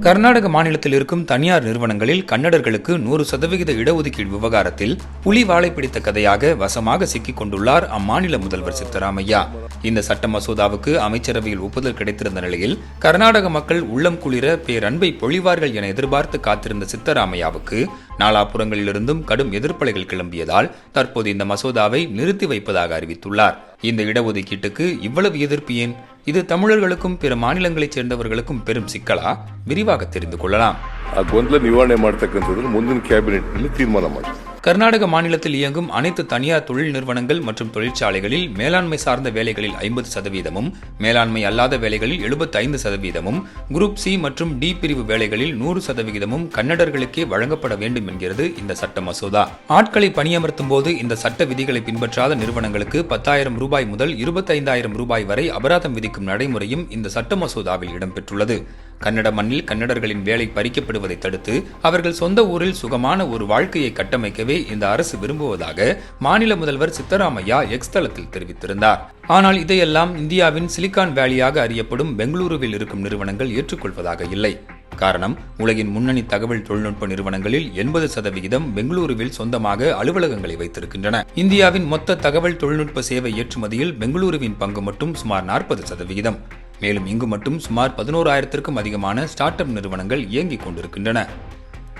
கர்நாடக மாநிலத்தில் இருக்கும் தனியார் நிறுவனங்களில் கன்னடர்களுக்கு நூறு சதவிகித இடஒதுக்கீடு விவகாரத்தில் புலி வாழை பிடித்த கதையாக வசமாக சிக்கிக் கொண்டுள்ளார் அம்மாநில முதல்வர் சித்தராமையா. இந்த சட்ட மசோதாவுக்கு அமைச்சரவையில் ஒப்புதல் கிடைத்திருந்த நிலையில் கர்நாடக மக்கள் உள்ளம் குளிர பேரன்பை பொழிவார்கள் என எதிர்பார்த்து காத்திருந்த சித்தராமையாவுக்கு நாலாபுறங்களிலிருந்தும் கடும் எதிர்ப்பலைகள் கிளம்பியதால் தற்போது இந்த மசோதாவை நிறுத்தி வைப்பதாக அறிவித்துள்ளார் இந்த இடஒதுக்கீட்டுக்கு இவ்வளவு எதிர்ப்பு ஏன் இது தமிழர்களுக்கும் பிற மாநிலங்களைச் சேர்ந்தவர்களுக்கும் பெரும் சிக்கலா விரிவாக தெரிந்து கொள்ளலாம் ಆ ಗೊಂದಲ ನಿವಾರಣೆ ಮಾಡ್ತಕ್ಕಂಥದ್ದು ಮುಂದಿನ ಕ್ಯಾಬಿನೆಟ್ನಲ್ಲಿ ತೀರ್ಮಾನ ಮಾಡಿ கர்நாடக மாநிலத்தில் இயங்கும் அனைத்து தனியார் தொழில் நிறுவனங்கள் மற்றும் தொழிற்சாலைகளில் மேலாண்மை சார்ந்த வேலைகளில் ஐம்பது சதவீதமும் மேலாண்மை அல்லாத வேலைகளில் 75% சதவீதமும் குரூப் சி மற்றும் டி பிரிவு வேலைகளில் நூறு சதவிகிதமும் கன்னடர்களுக்கே வழங்கப்பட வேண்டும் என்கிறது இந்த சட்ட மசோதா. ஆட்களை பணியமர்த்தும் போது இந்த சட்ட விதிகளை பின்பற்றாத நிறுவனங்களுக்கு பத்தாயிரம் ரூபாய் முதல் இருபத்தைந்தாயிரம் ரூபாய் வரை அபராதம் விதிக்கும் நடைமுறையும் இந்த சட்ட மசோதாவில் இடம்பெற்றுள்ளது. கன்னட மண்ணில் கன்னடர்களின் வேலை பறிக்கப்படுவதை தடுத்து அவர்கள் சொந்த ஊரில் சுகமான ஒரு வாழ்க்கையை கட்டமைக்கவே இந்த அரசு விரும்புவதாக மாநில முதல்வர் சித்தராமையா எக்ஸ் தளத்தில் தெரிவித்திருந்தார். ஆனால் இதையெல்லாம் இந்தியாவின் சிலிகான் வேலியாக அறியப்படும் பெங்களூருவில் இருக்கும் நிறுவனங்கள் ஏற்றுக்கொள்வதாக இல்லை. காரணம் உலகின் முன்னணி தகவல் தொழில்நுட்ப நிறுவனங்களில் எண்பது சதவிகிதம் பெங்களூருவில் சொந்தமாக அலுவலகங்களை வைத்திருக்கின்றன. இந்தியாவின் மொத்த தகவல் தொழில்நுட்ப சேவை ஏற்றுமதியில் பெங்களூருவின் பங்கு மட்டும் சுமார் நாற்பது சதவிகிதம். மேலும் இங்கு மட்டும் சுமார் பதினோராயிரத்திற்கும் அதிகமான ஸ்டார்ட் அப் நிறுவனங்கள் இயங்கிக் கொண்டிருக்கின்றன.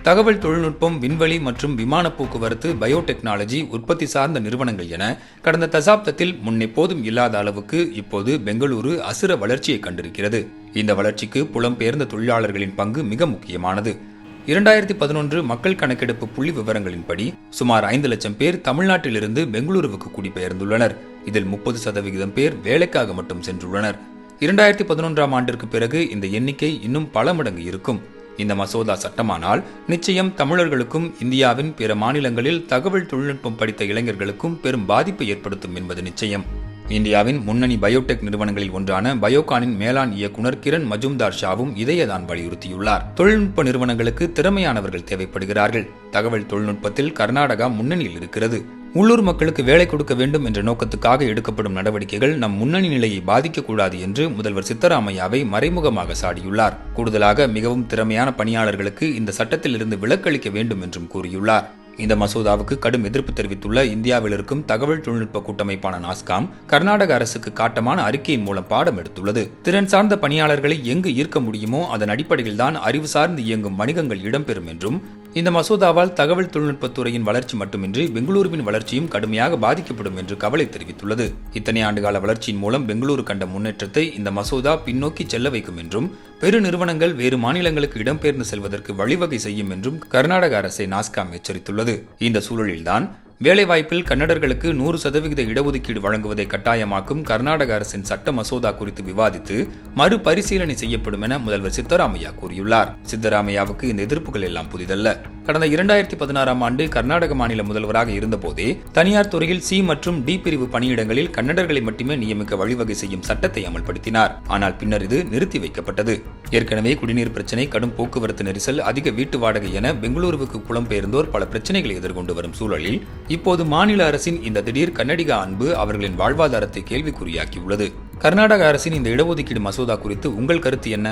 தகவல் தொழில்நுட்பம் விண்வெளி மற்றும் விமான போக்குவரத்து பயோடெக்னாலஜி உற்பத்தி சார்ந்த நிறுவனங்கள் என கடந்த தசாப்தத்தில் முன்னெப்போதும் இல்லாத அளவுக்கு இப்போது பெங்களூரு அசுர வளர்ச்சியை கண்டிருக்கிறது. இந்த வளர்ச்சிக்கு புலம்பெயர்ந்த தொழிலாளர்களின் பங்கு மிக முக்கியமானது. இரண்டாயிரத்தி பதினொன்று மக்கள் கணக்கெடுப்பு புள்ளி விவரங்களின்படி சுமார் ஐந்து லட்சம் பேர் தமிழ்நாட்டிலிருந்து பெங்களூருவுக்கு குடிபெயர்ந்துள்ளனர். இதில் முப்பது சதவிகிதம் பேர் வேலைக்காக மட்டும் சென்றுள்ளனர். இரண்டாயிரத்தி பதினொன்றாம் ஆண்டிற்கு பிறகு இந்த எண்ணிக்கை இன்னும் பல மடங்கு இருக்கும். இந்த மசோதா சட்டமானால் நிச்சயம் தமிழர்களுக்கும் இந்தியாவின் பிற மாநிலங்களில் தகவல் தொழில்நுட்பம் படித்த இளைஞர்களுக்கும் பெரும் பாதிப்பை ஏற்படுத்தும் என்பது நிச்சயம். இந்தியாவின் முன்னணி பயோடெக் நிறுவனங்களில் ஒன்றான பயோகானின் மேலாண் இயக்குனர் கிரண் மஜும்தார் ஷாவும் இதையேதான் வலியுறுத்தியுள்ளார். தொழில்நுட்ப நிறுவனங்களுக்கு திறமையானவர்கள் தேவைப்படுகிறார்கள். தகவல் தொழில்நுட்பத்தில் கர்நாடகா முன்னணியில் இருக்கிறது. உள்ளூர் மக்களுக்கு வேலை கொடுக்க வேண்டும் என்ற நோக்கத்துக்காக எடுக்கப்படும் நடவடிக்கைகள் நம் முன்னணி நிலையை பாதிக்கக்கூடாது என்று முதல்வர் சித்தராமையாவை மறைமுகமாக சாடியுள்ளார். கூடுதலாக மிகவும் திறமையான பணியாளர்களுக்கு இந்த சட்டத்தில் இருந்து விலக்களிக்க வேண்டும் என்றும் கூறியுள்ளார். இந்த மசோதாவுக்கு கடும் எதிர்ப்பு தெரிவித்துள்ள இந்தியாவில் இருக்கும் தகவல் தொழில்நுட்ப கூட்டமைப்பான நாஸ்காம் கர்நாடக அரசுக்கு காட்டமான அறிக்கையின் மூலம் பாடம் எடுத்துள்ளது. திறன் சார்ந்த பணியாளர்களை எங்கு ஈர்க்க முடியுமோ அதன் அடிப்படையில் தான் அறிவு சார்ந்து இயங்கும் வணிகங்கள் இடம்பெறும் என்றும் இந்த மசோதாவால் தகவல் தொழில்நுட்பத்துறையின் வளர்ச்சி மட்டுமின்றி பெங்களூருவின் வளர்ச்சியும் கடுமையாக பாதிக்கப்படும் என்று கவலை தெரிவித்துள்ளது. இத்தனை ஆண்டுகால வளர்ச்சியின் மூலம் பெங்களூரு கண்ட முன்னேற்றத்தை இந்த மசோதா பின்னோக்கி செல்ல வைக்கும் என்றும் பெரு நிறுவனங்கள் வேறு மாநிலங்களுக்கு இடம்பெயர்ந்து செல்வதற்கு வழிவகை செய்யும் என்றும் கர்நாடக அரசை நாஸ்காம் எச்சரித்துள்ளது. இந்த சூழலில்தான் வேலைவாய்ப்பில் கன்னடர்களுக்கு நூறு சதவிகித இடஒதுக்கீடு வழங்குவதை கட்டாயமாக்கும் கர்நாடக அரசின் சட்ட மசோதா குறித்து விவாதித்து மறுபரிசீலனை செய்யப்படும் என முதல்வர் சித்தராமையா கூறியுள்ளார். சித்தராமையாவுக்கு இந்த எதிர்ப்புகள் எல்லாம் புதிதல்ல. கடந்த இரண்டாயிரத்தி பதினாறாம் ஆண்டு கர்நாடக மாநில முதல்வராக இருந்தபோதே தனியார் துறையில் சி மற்றும் டி பிரிவு பணியிடங்களில் கன்னடர்களை மட்டுமே நியமிக்க வழிவகை செய்யும் சட்டத்தை அமல்படுத்தினார். ஆனால் பின்னர் இது நிறுத்தி வைக்கப்பட்டது. ஏற்கனவே குடிநீர் பிரச்சினை கடும் போக்குவரத்து நெரிசல் அதிக வீட்டு வாடகை என பெங்களூருவுக்கு புலம்பெயர்ந்தோர் பல பிரச்சனைகளை எதிர்கொண்டு வரும் சூழலில் இப்போது மாநில அரசின் இந்த திடீர் கன்னடிக அன்பு அவர்களின் வாழ்வாதாரத்தை கேள்விக்குறியாக்கியுள்ளது. கர்நாடக அரசின் இந்த இடஒதுக்கீடு மசோதா குறித்து உங்கள் கருத்து என்ன?